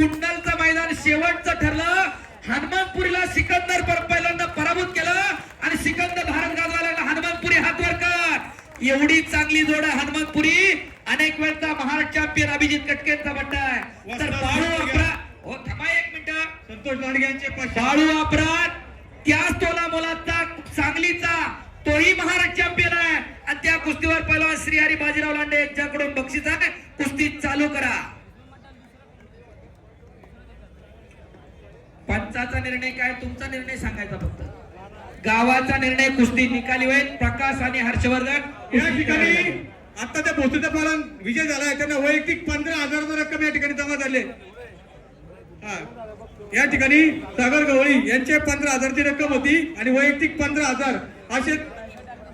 कुंडलचं मैदान शेवटचं ठरलं. हनुमानपुरीला सिकंदर पर पहिल्यांदा पराभूत केलं आणि सिकंदर भारत गाजवायला हनुमानपुरी हात वर कर एवढी चांगली जोड आहे हनुमानपुरी. अनेक वेळचा महाराष्ट्र चॅम्पियन अभिजित कटकेंचा बट्टा आहे. तर बाळू अपरा हो थांबा एक मिनिट. संतोष लांडगे यांचे पाचशे बाळू अपराध त्याच तोला मोलाचा सांगलीचा तोही महाराष्ट्र चॅम्पियन आहे. आणि त्या कुस्तीवर पहिला श्रीहरी बाजीराव लांडे यांच्याकडून बक्षीस आहे. कुस्ती चालू करा. पंचाचा निर्णय काय? तुमचा निर्णय सांगायचा फक्त. गावाचा निर्णय कुस्ती निकाली होईल. प्रकाश आणि हर्षवर्धन या ठिकाणी. आता त्या भोसरीचा पालन विजय झालाय. त्यांना वैयक्तिक पंधरा हजार रक्कम या ठिकाणी जमा झाले. हा. या ठिकाणी सागर गवळी यांचे पंधरा हजारची रक्कम होती आणि वैयक्तिक पंधरा हजार असे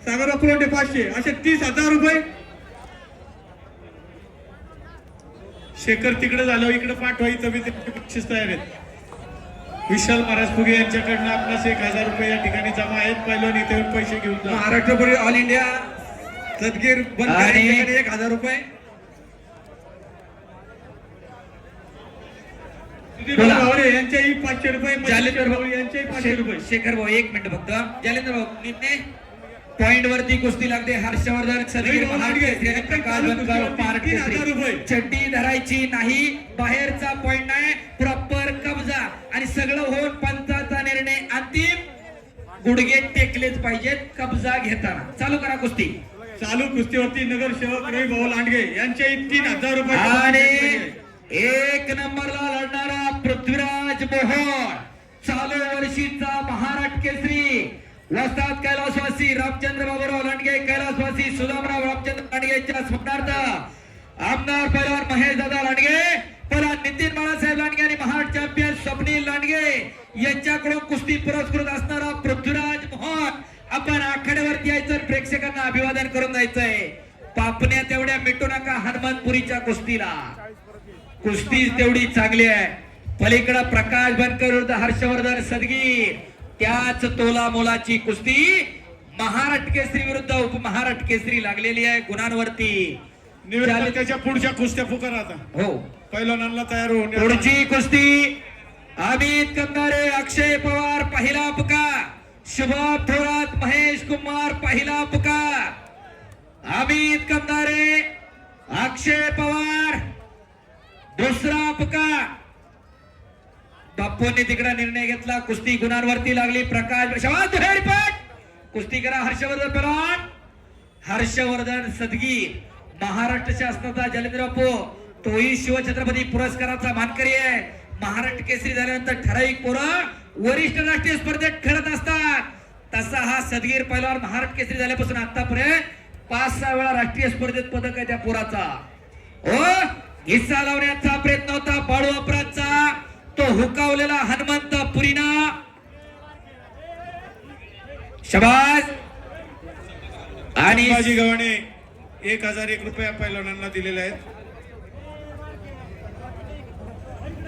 सागर अपुरवठे पाचशे असे तीस हजार रुपये. शेखर तिकडे झालं इकडे पाठवायचं तयार आहेत. विशाल महाराज फुगे यांच्याकडनं आपणास एक हजार रुपये या ठिकाणी जमा आहेत. पहिलं इथे पैसे घेऊन जा. महाराष्ट्र ऑल इंडिया सदगीर यांच्याकडे एक हजार रुपये. यांचेही पाचशे रुपये पाचशे रुपये. शेखर भाऊ एक मिनिट फक्त. जालेंद्र भाऊ निर्णय पॉइंट वरती कुस्ती लागते. हर्षवर्धन यांच्या. चड्डी धरायची नाही. बाहेरचा पॉइंट नाही. प्रॉपर कब्जा. आणि सगळं होऊन पंचाचा निर्णय अंतिम. गुडघे टेकलेच पाहिजेत कब्जा घेताना. चालू करा कुस्ती. चालू कुस्तीवरती नगरसेवक रवी भाऊ लांडगे यांचेही तीन हजार रुपये आणि एक नंबरला लढणारा पृथ्वीराज मोहोळ. चालू वर्षीचा महाराष्ट्र केसरी. वस्ताद कैलासवासी रामचंद्र बाबूराव लांडगे कैलासवासी सुदामराव रामचंद्र लांडगे यांच्या स्मरणार्थ आमदार पहिला महेश दादा लांडगे पहिला नितीन बाळासाहेब लांडगे आणि महाड चॅम्पियन स्वप्नील लांडगे यांच्याकडून कुस्ती पुरस्कृत असणारा पृथ्वीराज मोहन आपण आखाड्यावरती यायचं आणि प्रेक्षकांना अभिवादन करून जायचंय पापण्या तेवढ्या मिटू नका हनुमानपुरीच्या कुस्तीला. कुस्ती तेवढी चांगली आहे. पलीकडं प्रकाश बनकर विरुद्ध हर्षवर्धन सदगीर. त्याच तोला मोलाची कुस्ती महाराष्ट्र केसरी विरुद्ध उपमहाराष्ट्र केसरी लागलेली आहे गुणांवरती. त्याच्या पुढच्या कुस्त्या फुकर आता. हो. पहिलवानांना तयार होऊन. पुढची कुस्ती अमित कंदारे अक्षय पवार पहिला पुकार शुभम थोरात महेश कुमार पहिला पुकार अमित कंदारे अक्षय पवार दुसरा पुकार बाप्पूंनी तिकडे निर्णय घेतला. कुस्ती गुणांवरती लागली. प्रकाश कुस्ती करा हर्षवर्धन पलवान हर्षवर्धन सदगीर. महाराष्ट्र शासनाचा जलेंद्र पो. तोही शिवछत्रपती पुरस्काराचा मानकरी आहे. महाराष्ट्र केसरी झाल्यानंतर ठराविक पोरं वरिष्ठ राष्ट्रीय स्पर्धेत खेळत असतात. तसा हा सदगीर पहिल्यावर महाराष्ट्र केसरी झाल्यापासून आतापर्यंत पाच सहा वेळा राष्ट्रीय स्पर्धेत पदक आहे त्या पुराचा. ओ हो, हिस्सा लावण्याचा प्रयत्न होता. बाळू अपराधचा तो हुकावलेला हनुमंत पुरीना. शबाज आणि शिवाजी गव्हाणे एक हजार एक रुपया पहिलवानांना दिलेले आहेत.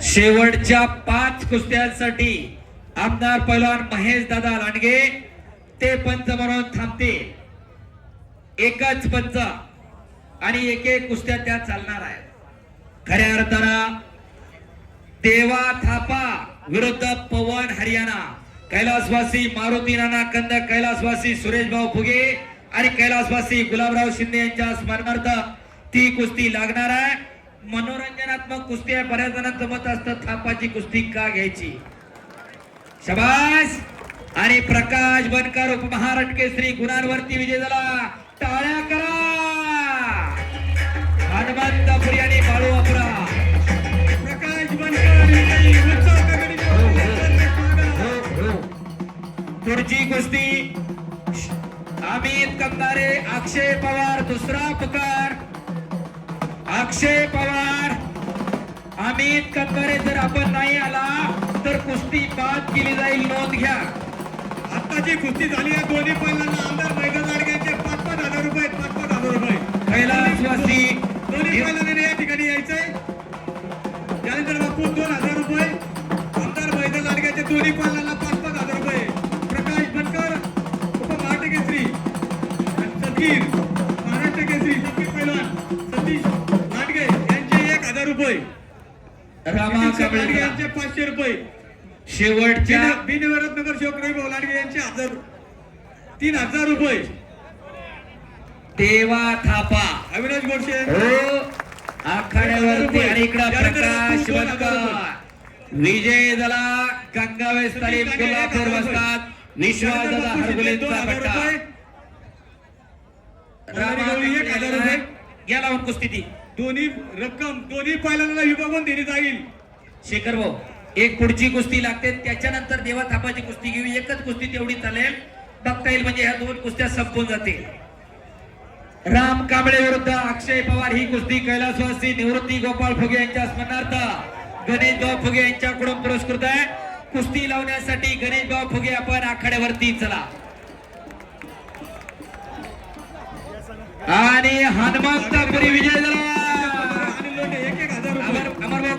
शेवटच्या पाच कुस्त्यांसाठी आमदार पैलवान महेश दादा लांडगे ते पंच म्हणून थांबते एकच पंच आणि एक एक कुस्त्या त्या चालणार आहेत. खऱ्या अर्थानं तेवा थापा विरुद्ध पवन हरियाणा. कैलासवासी मारुती नाना कंद कैलासवासी सुरेश भाऊ फुगे आणि कैलासवासी गुलाबराव शिंदे यांच्या स्मरणार्थ ती कुस्ती लागणार आहे. मनोरंजनात्मक कुस्ती आहे. बऱ्याच जणांचं मत असतं थापाची कुस्ती का घ्यायची? शबास! आणि प्रकाश बनकर उपमहाराष्ट्र केसरी गुणांवरती विजय झाला. टाळ्या! पुढची कुस्ती. अमित कंदारे अक्षय पवार दुसरा पुकार. अक्षय पवार अमित कंदारे जर आपण नाही आला तर कुस्ती बाद केली जाईल नोंद घ्या. आत्ताची कुस्ती झाली आहे दोन्ही पहिल्यांदा आमदार मैदान लाडग्यांचे पाच पाच हजार रुपये पाच पाच हजार रुपये. कैलासवासी दोन्ही पहिल्यांदा या ठिकाणी यायचंय. त्यानंतर बापू दोन हजार रुपये. आमदार मैदान लाडग्याचे दोन्ही पहिल्यांदा यांचे पाचशे रुपये. शेवटच्या नगर शिवराई भाऊ लांडगे यांचे हजार तीन हजार रुपये. देवा थापा. अविनाश गोडसे हो. आखाड्यावरती आणि इकडं प्रकाश बनकर विजय झाला गंगावेस तालीम कोल्हापूर हरगुलेंचा पट्टा. गेला कुस्ती ती दोन्ही रक्कम दोन्ही पायलांना विभागून दिली जाईल. शेखर भाऊ एक पुढची कुस्ती लागते त्याच्यानंतर देवा थापाची कुस्ती घेऊ एकच कुस्ती तेवढी चालेल. बघता येईल म्हणजे ह्या दोन कुस्त्या संपून जातील. राम कांबळे विरुद्ध अक्षय पवार ही कुस्ती कैलासवासी निवृत्ती गोपाळ फुगे यांच्या स्मरणार्थ गणेशभाऊ फुगे यांच्याकडून पुरस्कृत आहे. कुस्ती लावण्यासाठी गणेशभाऊ फुगे आपण आखाड्यावरती चला. आणि हनुमंतपुरी विजय झाला. एक हजार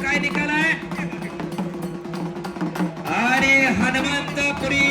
काय निकाल आहे? आणि हनुमंतपुरी